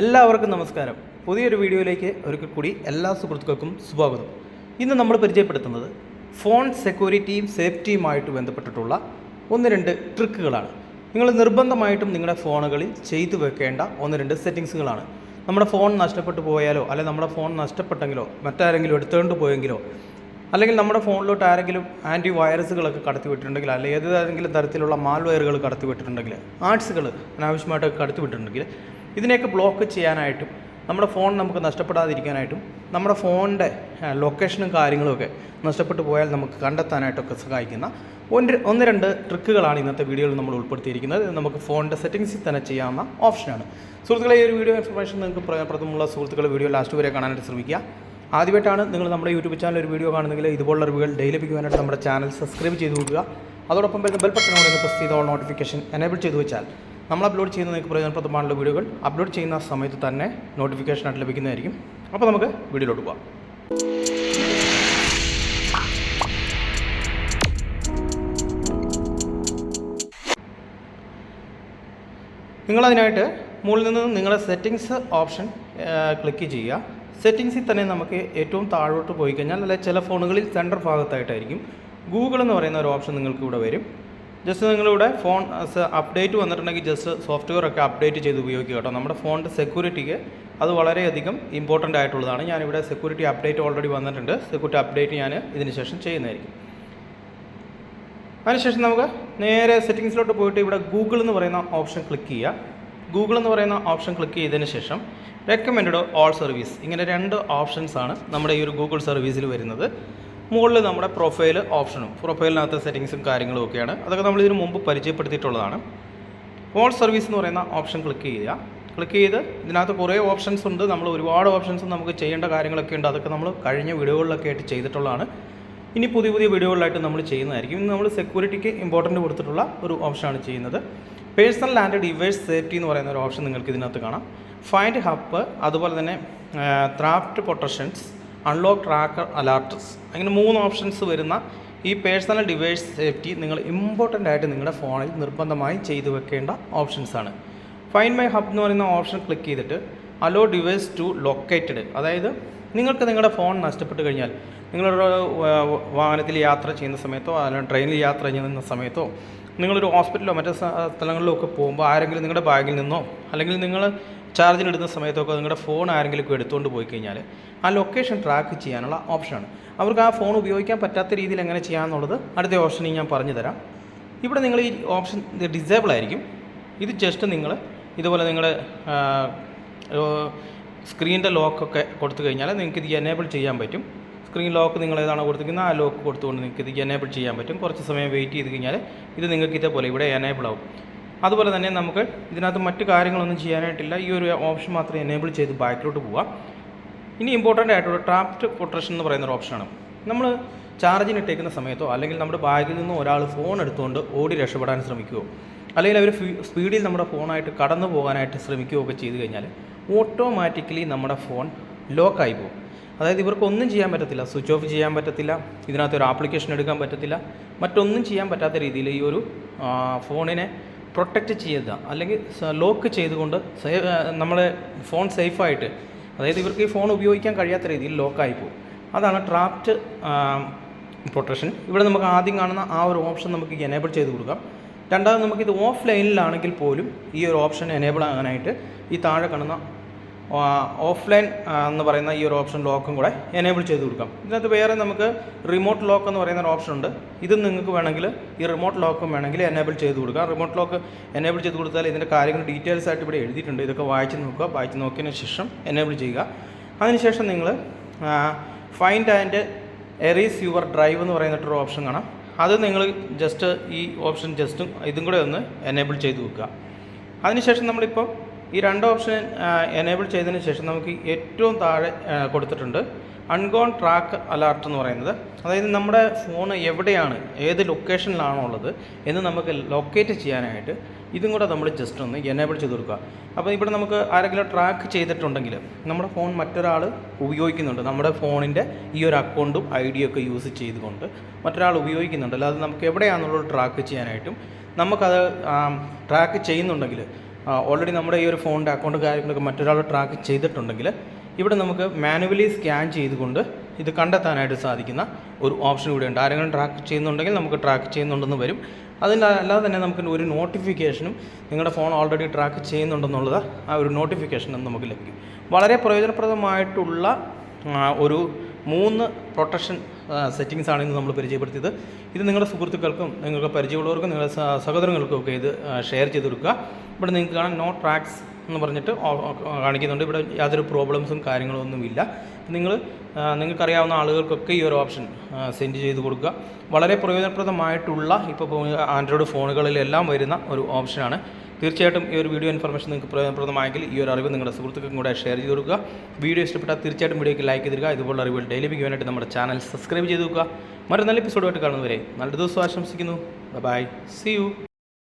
എല്ലാവർക്കും നമസ്കാരം. പുതിയൊരു വീഡിയോയിലേക്ക് ഒരിക്കൽ കൂടി എല്ലാ സുഹൃത്തുക്കൾക്കും സ്വാഗതം. ഇന്ന് നമ്മൾ പരിചയപ്പെടുത്തുന്നത് ഫോൺ സെക്യൂരിറ്റിയും സേഫ്റ്റിയുമായിട്ട് ബന്ധപ്പെട്ടിട്ടുള്ള ഒന്ന് രണ്ട് ട്രിക്കുകളാണ്. നിങ്ങൾ നിർബന്ധമായിട്ടും നിങ്ങളുടെ ഫോണുകളിൽ ചെയ്തു വെക്കേണ്ട ഒന്ന് രണ്ട് സെറ്റിങ്സുകളാണ്. നമ്മുടെ ഫോൺ നഷ്ടപ്പെട്ടു പോയാലോ അല്ലെങ്കിൽ നമ്മുടെ ഫോൺ നഷ്ടപ്പെട്ടെങ്കിലോ മറ്റാരെങ്കിലും എടുത്തുകൊണ്ട് പോയെങ്കിലോ അല്ലെങ്കിൽ നമ്മുടെ ഫോണിലോട്ട് ആരെങ്കിലും ആന്റി വൈറസുകളൊക്കെ കടത്തി വിട്ടിട്ടുണ്ടെങ്കിൽ അല്ലെങ്കിൽ ഏതെങ്കിലും തരത്തിലുള്ള മാൽവെയറുകൾ കടത്തി വിട്ടിട്ടുണ്ടെങ്കിൽ ആർട്സുകൾ അനാവശ്യമായിട്ടൊക്കെ കടത്തി വിട്ടിട്ടുണ്ടെങ്കിൽ ഇതിനെയൊക്കെ ബ്ലോക്ക് ചെയ്യാനായിട്ടും നമ്മുടെ ഫോൺ നമുക്ക് നഷ്ടപ്പെടാതിരിക്കാനായിട്ടും നമ്മുടെ ഫോണിന്റെ ലൊക്കേഷനും കാര്യങ്ങളുമൊക്കെ നഷ്ടപ്പെട്ടു പോയാൽ നമുക്ക് കണ്ടെത്താനായിട്ടൊക്കെ സഹായിക്കുന്ന ഒന്ന് ഒന്ന് രണ്ട് ട്രിക്കുകളാണ് ഇന്നത്തെ വീഡിയോയിൽ നമ്മൾ ഉൾപ്പെടുത്തിയിരിക്കുന്നത്. നമുക്ക് ഫോണിന്റെ സെറ്റിങ്സിൽ തന്നെ ചെയ്യാവുന്ന ഓപ്ഷനാണ് സുഹൃത്തുക്കളെ ഈ ഒരു വീഡിയോ ഇൻഫർമേഷൻ നിങ്ങൾക്ക് പ്രയോജനപ്രദമുള്ള സുഹൃത്തുക്കൾ വീഡിയോ ലാസ്റ്റ് വരെ കാണാനായിട്ട് ശ്രമിക്കുക. ആദ്യമായിട്ടാണ് നിങ്ങൾ നമ്മുടെ യൂട്യൂബ് ചാനൽ ഒരു വീഡിയോ കാണുന്നെങ്കിൽ ഇതുപോലുള്ള റിവ്യൂകൾ ഡെയിലി ലഭിക്കുവാനായിട്ട് നമ്മുടെ ചാനൽ സബ്സ്ക്രൈബ് ചെയ്ത് കൊടുക്കുക. അതോടൊപ്പം ബെൽ ബട്ടൺ കൂടെ പ്രസ് ചെയ്ത നോട്ടിഫിക്കേഷൻ എനേബിൾ ചെയ്തു വെച്ചാൽ നമ്മൾ അപ്ലോഡ് ചെയ്യുന്ന നിങ്ങൾക്ക് പ്രയോജനപ്രദമായുള്ള വീഡിയോകൾ അപ്ലോഡ് ചെയ്യുന്ന സമയത്ത് തന്നെ നോട്ടിഫിക്കേഷനായിട്ട് ലഭിക്കുന്നതായിരിക്കും. അപ്പോൾ നമുക്ക് വീഡിയോയിലോട്ട് പോകാം നിങ്ങളതിനായിട്ട് മുകളിൽ നിന്ന് നിങ്ങളുടെ സെറ്റിങ്സ് ഓപ്ഷൻ ക്ലിക്ക് ചെയ്യുക. സെറ്റിങ്സിൽ തന്നെ നമുക്ക് ഏറ്റവും താഴോട്ട് പോയി കഴിഞ്ഞാൽ അല്ലെങ്കിൽ ചില ഫോണുകളിൽ സെന്റർ ഭാഗത്തായിട്ടായിരിക്കും. ഗൂഗിൾ എന്ന് പറയുന്ന ഒരു ഓപ്ഷൻ നിങ്ങൾക്ക് ഇവിടെ വരും. ജസ്റ്റ് നിങ്ങളിവിടെ ഫോൺ അപ്ഡേറ്റ് വന്നിട്ടുണ്ടെങ്കിൽ ജസ്റ്റ് സോഫ്റ്റ്വെയർ ഒക്കെ അപ്ഡേറ്റ് ചെയ്ത് ഉപയോഗിക്കുക കേട്ടോ. നമ്മുടെ ഫോണിന്റെ സെക്യൂരിറ്റിക്ക് അത് വളരെയധികം ഇമ്പോർട്ടന്റ് ആയിട്ടുള്ളതാണ്. ഞാനിവിടെ സെക്യൂരിറ്റി അപ്ഡേറ്റ് ഓൾറെഡി വന്നിട്ടുണ്ട്. സെക്യൂരിറ്റി അപ്ഡേറ്റ് ഞാൻ ഇതിന് ശേഷം ചെയ്യുന്നതായിരിക്കും. അതിനുശേഷം നമുക്ക് നേരെ സെറ്റിങ്സിലോട്ട് പോയിട്ട് ഇവിടെ ഗൂഗിൾ എന്ന് പറയുന്ന ഓപ്ഷൻ ക്ലിക്ക് ചെയ്യുക. ഗൂഗിൾ എന്ന് പറയുന്ന ഓപ്ഷൻ ക്ലിക്ക് ചെയ്തതിന് ശേഷം റെക്കമെൻഡ് ഓൾ സർവീസ് ഇങ്ങനെ രണ്ട് ഓപ്ഷൻസാണ് നമ്മുടെ ഈ ഒരു ഗൂഗിൾ സർവീസിൽ വരുന്നത്. മുകളിൽ നമ്മുടെ പ്രൊഫൈൽ ഓപ്ഷനും പ്രൊഫൈലിനകത്ത് സെറ്റിങ്സും കാര്യങ്ങളും ഒക്കെയാണ്. അതൊക്കെ നമ്മൾ ഇതിനു മുമ്പ് പരിചയപ്പെടുത്തിയിട്ടുള്ളതാണ്. ഓൾ സർവീസ് എന്ന് പറയുന്ന ഓപ്ഷൻ ക്ലിക്ക് ചെയ്യുക. ക്ലിക്ക് ചെയ്ത് ഇതിനകത്ത് കുറേ ഓപ്ഷൻസ് ഉണ്ട്. നമ്മൾ ഒരുപാട് ഓപ്ഷൻസ് നമുക്ക് ചെയ്യേണ്ട കാര്യങ്ങളൊക്കെ ഉണ്ട്. അതൊക്കെ നമ്മൾ കഴിഞ്ഞ വീഡിയോകളിലൊക്കെ ആയിട്ട് ചെയ്തിട്ടുള്ളതാണ്. ഇനി പുതിയ പുതിയ വീഡിയോകളിലായിട്ട് നമ്മൾ ചെയ്യുന്നതായിരിക്കും. ഇന്ന് നമ്മൾ സെക്യൂരിറ്റിക്ക് ഇമ്പോർട്ടന്റ് കൊടുത്തിട്ടുള്ള ഒരു ഓപ്ഷനാണ് ചെയ്യുന്നത്. പേഴ്സണൽ ആൻഡ് ഡിവൈസ് സേഫ്റ്റി എന്ന് പറയുന്ന ഒരു ഓപ്ഷൻ നിങ്ങൾക്ക് ഇതിനകത്ത് കാണാം. ഫൈൻഡ് ഹബ് അതുപോലെ തന്നെ theft protections unlock tracker alerts അങ്ങനെ മൂന്ന് ഓപ്ഷൻസ് വരുന്ന ഈ പേഴ്സണൽ ഡിവൈസ് സേഫ്റ്റി നിങ്ങൾ ഇമ്പോർട്ടന്റ് ആയിട്ട് നിങ്ങളുടെ ഫോണിൽ നിർബന്ധമായും ചെയ്തു വെക്കേണ്ട ഓപ്ഷൻസ് ആണ്. ഫൈൻ മൈ ഹബ് എന്ന് പറയുന്ന ഓപ്ഷൻ ക്ലിക്ക് ചെയ്തിട്ട് അലോ ഡിവൈസ് ടു ലൊക്കേറ്റഡ് അതായത് നിങ്ങൾക്ക് നിങ്ങളുടെ ഫോൺ നഷ്ടപ്പെട്ട് കഴിഞ്ഞാൽ നിങ്ങളൊരു വാഹനത്തിൽ യാത്ര ചെയ്യുന്ന സമയത്തോ അല്ലെങ്കിൽ ട്രെയിനിൽ യാത്ര ചെയ്യുന്ന സമയത്തോ നിങ്ങളൊരു ഹോസ്പിറ്റലോ മറ്റു സ്ഥലങ്ങളിലോ ഒക്കെ പോകുമ്പോൾ ആരെങ്കിലും നിങ്ങളുടെ ബാഗിൽ നിന്നോ അല്ലെങ്കിൽ നിങ്ങൾ ചാർജിനിടുന്ന സമയത്തൊക്കെ നിങ്ങളുടെ ഫോൺ ആരെങ്കിലും എടുത്തുകൊണ്ട് പോയി കഴിഞ്ഞാൽ ആ ലൊക്കേഷൻ ട്രാക്ക് ചെയ്യാനുള്ള ഓപ്ഷനാണ് അവർക്ക് ആ ഫോൺ ഉപയോഗിക്കാൻ പറ്റാത്ത രീതിയിൽ എങ്ങനെ ചെയ്യാമെന്നുള്ളത് അടുത്ത ഓപ്ഷനിൽ ഞാൻ പറഞ്ഞു തരാം. ഇവിടെ നിങ്ങൾ ഈ ഓപ്ഷൻ ഡിസേബിൾ ആയിരിക്കും. ഇത് ജസ്റ്റ് നിങ്ങൾ ഇതുപോലെ നിങ്ങൾ സ്ക്രീനിന്റെ ലോക്കൊക്കെ കൊടുത്തു കഴിഞ്ഞാൽ നിങ്ങൾക്ക് ഇത് എനേബിൾ ചെയ്യാൻ പറ്റും. സ്ക്രീൻ ലോക്ക് നിങ്ങൾ ഏതാണോ കൊടുത്തിരിക്കുന്നത് ആ ലോക്ക് കൊടുത്തുകൊണ്ട് നിങ്ങൾക്ക് ഇത് എനേബിൾ ചെയ്യാൻ പറ്റും. കുറച്ച് സമയം വെയിറ്റ് ചെയ്ത് കഴിഞ്ഞാൽ ഇത് നിങ്ങൾക്ക് ഇതേപോലെ ഇവിടെ എനേബിൾ ആവും. അതുപോലെ തന്നെ നമുക്ക് ഇതിനകത്ത് മറ്റു കാര്യങ്ങളൊന്നും ചെയ്യാനായിട്ടില്ല. ഈ ഒരു ഓപ്ഷൻ മാത്രം എനേബിൾ ചെയ്ത് ബാക്കിലോട്ട് പോവാം. ഇനി ഇമ്പോർട്ടന്റ് ആയിട്ടുള്ള ട്രാപ്റ്റ് പ്രൊട്ടക്ഷൻ എന്ന് പറയുന്ന ഒരു ഓപ്ഷനാണ് നമ്മൾ ചാർജിന് ഇട്ടേക്കുന്ന സമയത്തോ അല്ലെങ്കിൽ നമ്മുടെ ബാഗിൽ നിന്ന് ഒരാൾ ഫോൺ എടുത്തുകൊണ്ട് ഓടി രക്ഷപ്പെടാൻ ശ്രമിക്കുകയോ അല്ലെങ്കിൽ അവർ സ്പീഡിൽ നമ്മുടെ ഫോണായിട്ട് കടന്നു പോകാനായിട്ട് ശ്രമിക്കുകയോ ഒക്കെ ചെയ്തു കഴിഞ്ഞാൽ ഓട്ടോമാറ്റിക്കലി നമ്മുടെ ഫോൺ ലോക്കായി പോകും. അതായത് ഇവർക്കൊന്നും ചെയ്യാൻ പറ്റത്തില്ല. സ്വിച്ച് ഓഫ് ചെയ്യാൻ പറ്റത്തില്ല. ഇതിനകത്ത് ഒരു ആപ്ലിക്കേഷൻ എടുക്കാൻ പറ്റത്തില്ല. മറ്റൊന്നും ചെയ്യാൻ പറ്റാത്ത രീതിയിൽ ഈ ഒരു ഫോണിനെ പ്രൊട്ടക്റ്റ് ചെയ്യുക. അല്ലെങ്കിൽ ലോക്ക് ചെയ്തുകൊണ്ട് നമ്മളെ ഫോൺ സേഫായിട്ട് അതായത് ഇവർക്ക് ഈ ഫോൺ ഉപയോഗിക്കാൻ കഴിയാത്ത രീതിയിൽ ലോക്കായി പോകും. അതാണ് ട്രാപ്റ്റ് പ്രൊട്ടക്ഷൻ ഇവിടെ നമുക്ക് ആദ്യം കാണുന്ന ആ ഒരു ഓപ്ഷൻ നമുക്ക് എനേബിൾ ചെയ്ത് കൊടുക്കാം. രണ്ടാമത് നമുക്കിത് ഓഫ് ലൈനിലാണെങ്കിൽ പോലും ഈ ഒരു ഓപ്ഷൻ എനേബിൾ ആകാനായിട്ട് ഈ താഴെ കാണുന്ന ഓഫ്ലൈൻ എന്ന് പറയുന്ന ഈ ഒരു ഓപ്ഷൻ ലോക്കും കൂടെ എനേബിൾ ചെയ്ത് കൊടുക്കാം. ഇതിനകത്ത് വേറെ നമുക്ക് റിമോട്ട് ലോക്ക് എന്ന് പറയുന്ന ഒരു ഓപ്ഷൻ ഉണ്ട്. ഇത് നിങ്ങൾക്ക് വേണമെങ്കിൽ ഈ റിമോട്ട് ലോക്കും വേണമെങ്കിൽ എനേബിൾ ചെയ്ത് കൊടുക്കാം. റിമോട്ട് ലോക്ക് എനേബിൾ ചെയ്ത് കൊടുത്താൽ ഇതിന്റെ കാര്യങ്ങൾ ഡീറ്റെയിൽസ് ആയിട്ട് ഇവിടെ എഴുതിയിട്ടുണ്ട്. ഇതൊക്കെ വായിച്ച് നോക്കുക. വായിച്ച് നോക്കിയതിന് ശേഷം എനേബിൾ ചെയ്യുക. അതിനുശേഷം നിങ്ങൾ find and erase your drive എന്ന് പറയുന്നിട്ടൊരു ഓപ്ഷൻ കാണാം. അത് നിങ്ങൾ ജസ്റ്റ് ഈ ഓപ്ഷൻ ജസ്റ്റും ഇതും കൂടെ ഒന്ന് എനേബിൾ ചെയ്ത് വെക്കുക. അതിനുശേഷം നമ്മളിപ്പോൾ ഈ രണ്ട് ഓപ്ഷൻ എനേബിൾ ചെയ്തതിന് ശേഷം നമുക്ക് ഏറ്റവും താഴെ കൊടുത്തിട്ടുണ്ട് അൺഗോൺ ട്രാക്ക് അലർട്ട് എന്ന് പറയുന്നത്. അതായത് നമ്മുടെ ഫോൺ എവിടെയാണ് ഏത് ലൊക്കേഷനിലാണോ ഉള്ളത് എന്ന് നമുക്ക് ലൊക്കേറ്റ് ചെയ്യാനായിട്ട് ഇതും കൂടെ നമ്മൾ ജസ്റ്റ് ഒന്ന് എനേബിൾ ചെയ്ത് കൊടുക്കുക. അപ്പോൾ ഇവിടെ നമുക്ക് ആരെങ്കിലും ട്രാക്ക് ചെയ്തിട്ടുണ്ടെങ്കിൽ നമ്മുടെ ഫോൺ മറ്റൊരാൾ ഉപയോഗിക്കുന്നുണ്ട്. നമ്മുടെ ഫോണിന്റെ ഈ ഒരു അക്കൗണ്ടും ഐ ഡിയൊക്കെ യൂസ് ചെയ്തുകൊണ്ട് മറ്റൊരാൾ ഉപയോഗിക്കുന്നുണ്ട്. അല്ലാതെ നമുക്ക് എവിടെയാണെന്നുള്ളത് ട്രാക്ക് ചെയ്യാനായിട്ടും നമുക്കത് ട്രാക്ക് ചെയ്യുന്നുണ്ടെങ്കിൽ ഓൾറെഡി നമ്മുടെ ഈ ഒരു ഫോണിന്റെ അക്കൗണ്ട് കാര്യങ്ങളൊക്കെ മറ്റൊരാൾ ട്രാക്ക് ചെയ്തിട്ടുണ്ടെങ്കിൽ ഇവിടെ നമുക്ക് മാനുവലി സ്കാൻ ചെയ്തുകൊണ്ട് ഇത് കണ്ടെത്താനായിട്ട് സാധിക്കുന്ന ഒരു ഓപ്ഷൻ കൂടിയുണ്ട് ആരെങ്കിലും ട്രാക്ക് ചെയ്യുന്നുണ്ടെങ്കിൽ നമുക്ക് ട്രാക്ക് ചെയ്യുന്നുണ്ടെന്ന് വരും. അതിൽ അല്ലാതെ തന്നെ നമുക്ക് ഒരു നോട്ടിഫിക്കേഷനും നിങ്ങളുടെ ഫോൺ ഓൾറെഡി ട്രാക്ക് ചെയ്യുന്നുണ്ടെന്നുള്ളത് ആ ഒരു നോട്ടിഫിക്കേഷനും നമുക്ക് ലഭിക്കും. വളരെ പ്രയോജനപ്രദമായിട്ടുള്ള ഒരു മൂന്ന് പ്രൊട്ടക്ഷൻ സെറ്റിങ്സ് ആണ് ഇന്ന് നമ്മൾ പരിചയപ്പെടുത്തിയത്. ഇത് നിങ്ങളുടെ സുഹൃത്തുക്കൾക്കും നിങ്ങൾക്ക് പരിചയമുള്ളവർക്കും നിങ്ങളുടെ സഹോദരങ്ങൾക്കും ഒക്കെ ഇത് ഷെയർ ചെയ്ത് കൊടുക്കുക. ഇവിടെ നിങ്ങൾക്ക് കാണാൻ നോ ട്രാക്സ് എന്ന് പറഞ്ഞിട്ട് കാണിക്കുന്നുണ്ട്. ഇവിടെ യാതൊരു പ്രോബ്ലംസും കാര്യങ്ങളും ഒന്നുമില്ല നിങ്ങൾ നിങ്ങൾക്കറിയാവുന്ന ആളുകൾക്കൊക്കെ ഈ ഒരു ഓപ്ഷൻ സെൻഡ് ചെയ്ത് കൊടുക്കുക. വളരെ പ്രയോജനപ്രദമായിട്ടുള്ള ഇപ്പോൾ ആൻഡ്രോയിഡ് ഫോണുകളിലെല്ലാം വരുന്ന ഒരു ഓപ്ഷനാണ് തീർച്ചയായിട്ടും ഈ ഒരു വീഡിയോ ഇൻഫർമേഷൻ നിങ്ങൾക്ക് പ്രയോജനപ്രദമായെങ്കിൽ ഈ ഒരു അറിവ് നിങ്ങളുടെ സുഹൃത്തുക്കൾക്കും കൂടെ ഷെയർ ചെയ്ത് കൊടുക്കുക. വീഡിയോ ഇഷ്ടപ്പെട്ടാൽ തീർച്ചയായിട്ടും വീഡിയോയ്ക്ക് ലൈക്ക് ചെയ്തിരിക്കുക ഇതുപോലുള്ള അറിവുകൾ ഡെയിലി ലഭിക്കുവാനായിട്ട് നമ്മുടെ ചാനൽ സബ്സ്ക്രൈബ് ചെയ്ത് വെക്കുക. മറ്റൊരു നല്ല എപ്പിസോഡുമായിട്ട് കാണുന്നവരെ നല്ല ദിവസം ആശംസിക്കുന്നു. By C U